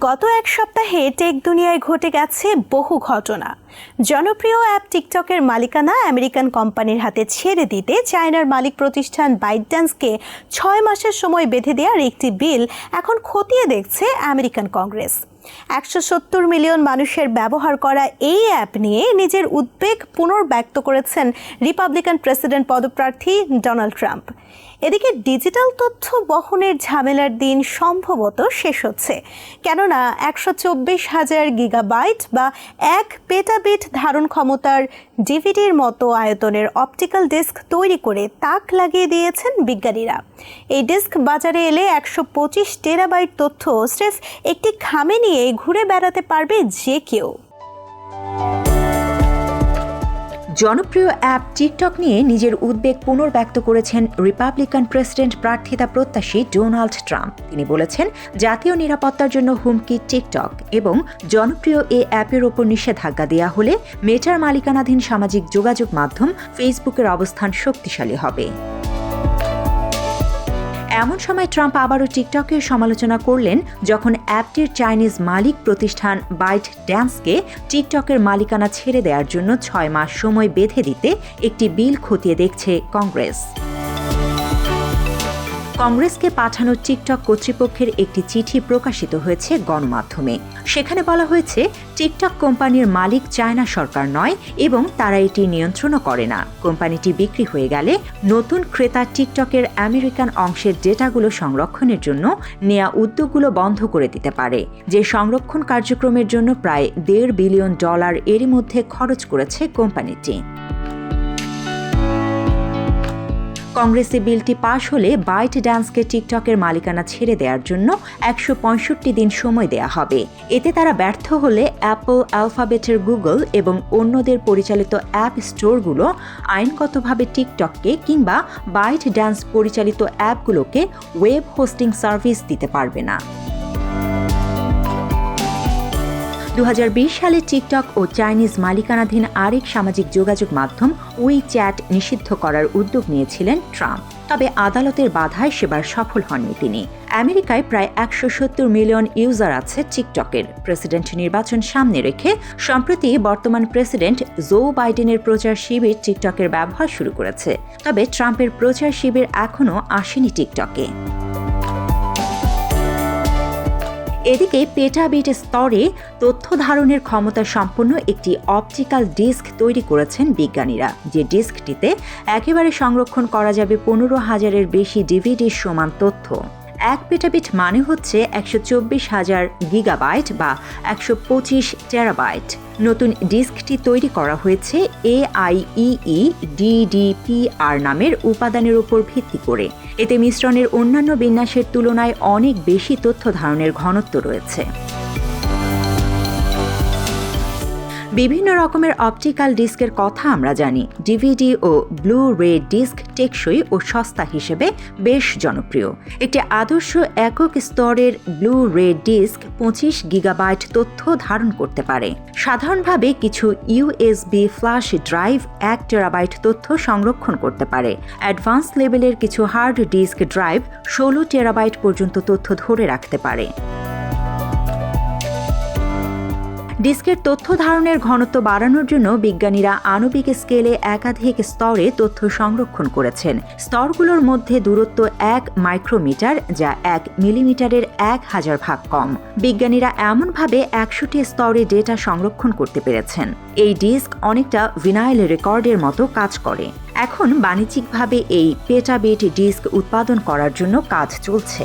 গত এক সপ্তাহে টেক দুনিয়ায় ঘটে গেছে বহু ঘটনা। জনপ্রিয় অ্যাপ টিকটকের মালিকানা আমেরিকান কোম্পানির হাতে ছেড়ে দিতে চায়নার মালিক প্রতিষ্ঠান বাইটড্যান্সকে ছয় মাসের সময় বেঁধে দেওয়ার একটি বিল এখন খতিয়ে দেখছে আমেরিকান কংগ্রেস। একশো সত্তর মিলিয়ন মানুষের ব্যবহার করা এই অ্যাপ নিয়ে নিজের উদ্বেগ পুনর্ব্যক্ত করেছেন রিপাবলিকান প্রেসিডেন্ট পদপ্রার্থী ডোনাল্ড ট্রাম্প। এদিকে ডিজিটাল তথ্য বহনের ঝামেলার দিন সম্ভবত শেষ হচ্ছে। কেননা একশো চব্বিশ হাজার গিগাবাইট বা এক পেটাবিট ধারণ ক্ষমতার ডিভিডির মতো আয়তনের অপটিক্যাল ডিস্ক তৈরি করে তাক লাগিয়ে দিয়েছেন বিজ্ঞানীরা। এই ডিস্ক বাজারে এলে একশো পঁচিশ টেরাবাইট তথ্য স্রেফ একটি খামে নিয়ে ঘুরে বেড়াতে পারবে যে কেউ। জনপ্রিয় অ্যাপ টিকটক নিয়ে নিজের উদ্বেগ পুনর্ব্যক্ত করেছেন রিপাবলিকান প্রেসিডেন্ট প্রার্থিতা প্রত্যাশী ডোনাল্ড ট্রাম্প। তিনি বলেছেন, জাতীয় নিরাপত্তার জন্য হুমকি টিকটক এবং জনপ্রিয় এ অ্যাপের ওপর নিষেধাজ্ঞা দেওয়া হলে মেটার মালিকানাধীন সামাজিক যোগাযোগ মাধ্যম ফেসবুকের অবস্থান শক্তিশালী হবে। এমন সময় ট্রাম্প আবারও টিকটকের সমালোচনা করলেন যখন অ্যাপটির চাইনিজ মালিক প্রতিষ্ঠান বাইট ড্যান্সকে টিকটকের মালিকানা ছেড়ে দেওয়ার জন্য ছয় মাস সময় বেঁধে দিতে একটি বিল খতিয়ে দেখছে কংগ্রেস। কংগ্রেসকে পাঠানো টিকটক কর্তৃপক্ষের একটি চিঠি প্রকাশিত হয়েছে গণমাধ্যমে। সেখানে বলা হয়েছে, টিকটক কোম্পানির মালিক চায়না সরকার নয় এবং তারা এটি নিয়ন্ত্রণও করে না। কোম্পানিটি বিক্রি হয়ে গেলে নতুন ক্রেতা টিকটকের আমেরিকান অংশের ডেটাগুলো সংরক্ষণের জন্য নেয়া উদ্যোগগুলো বন্ধ করে দিতে পারে। যে সংরক্ষণ কার্যক্রমের জন্য প্রায় দেড় বিলিয়ন ডলার এরই মধ্যে খরচ করেছে কোম্পানিটি। কংগ্রেসে বিলটি পাশ হলে বাইট ড্যান্সকে টিকটকের মালিকানা ছেড়ে দেওয়ার জন্য একশো পঁয়ষট্টি দিন সময় দেয়া হবে। এতে তারা ব্যর্থ হলে অ্যাপল, অ্যালফাবেটের গুগল এবং অন্যদের পরিচালিত অ্যাপ স্টোরগুলো আইনগতভাবে টিকটককে কিংবা বাইট ড্যান্স পরিচালিত অ্যাপগুলোকে ওয়েব হোস্টিং সার্ভিস দিতে পারবে না। দু হাজার বিশ সালে টিকটক ও চাইনিজ মালিকানাধীন আরেক সামাজিক যোগাযোগ মাধ্যম উই চ্যাট নিষিদ্ধ করার উদ্যোগ নিয়েছিলেন ট্রাম্প। তবে আদালতের বাধায় সেবার সফল হননি তিনি। আমেরিকায় প্রায় একশো সত্তর মিলিয়ন ইউজার আছে টিকটকের। প্রেসিডেন্ট নির্বাচন সামনে রেখে সম্প্রতি বর্তমান প্রেসিডেন্ট জো বাইডেনের প্রচার শিবির টিকটকের ব্যবহার শুরু করেছে। তবে ট্রাম্পের প্রচার শিবির এখনও আসেনি টিকটকে। এদিকে পেটাবিট স্তরে তথ্য ধারণের ক্ষমতা সম্পন্ন একটি অপটিক্যাল ডিস্ক তৈরি করেছেন বিজ্ঞানীরা। যে ডিস্কটিতে একেবারে সংরক্ষণ করা যাবে পনেরো হাজারের বেশি ডিভিডির সমান তথ্য। এক পেটাবিট মানে হচ্ছে একশো চব্বিশ হাজার গিগাবাইট বা একশো পঁচিশ টেরাবাইট। নতুন ডিস্কটি তৈরি করা হয়েছে এআইইই ডিডিপিআর নামের উপাদানের উপর ভিত্তি করে। এতে মিশ্রণের অন্যান্য বিন্যাসের তুলনায় অনেক বেশি তথ্য ধারণের ঘনত্ব রয়েছে। বিভিন্ন রকমের অপটিক্যাল ডিস্কের কথা আমরা জানি। ডিভিডি ও ব্লু রে ডিস্ক টেকসই ও সস্তা হিসেবে বেশ জনপ্রিয়। একটি আদর্শ একক স্তরের ব্লু রে ডিস্ক পঁচিশ গিগাবাইট তথ্য ধারণ করতে পারে। সাধারণভাবে কিছু ইউএসবি ফ্ল্যাশ ড্রাইভ এক টেরাবাইট তথ্য সংরক্ষণ করতে পারে। অ্যাডভান্স লেভেলের কিছু হার্ড ডিস্ক ড্রাইভ ষোলো টেরাবাইট পর্যন্ত তথ্য ধরে রাখতে পারে। ডিস্কের তথ্য ধারণের ঘনত্ব বাড়ানোর জন্য বিজ্ঞানীরা আণবিক স্কেলে একাধিক স্তরে তথ্য সংরক্ষণ করেছেন। স্তরগুলোর মধ্যে দূরত্ব এক মাইক্রোমিটার, যা এক মিলিমিটারের এক হাজার ভাগ কম। বিজ্ঞানীরা এমনভাবে একশোটি স্তরে ডেটা সংরক্ষণ করতে পেরেছেন। এই ডিস্ক অনেকটা ভিনাইল রেকর্ডের মতো কাজ করে। এখন বাণিজ্যিকভাবে এই পেটাবিট ডিস্ক উৎপাদন করার জন্য কাজ চলছে।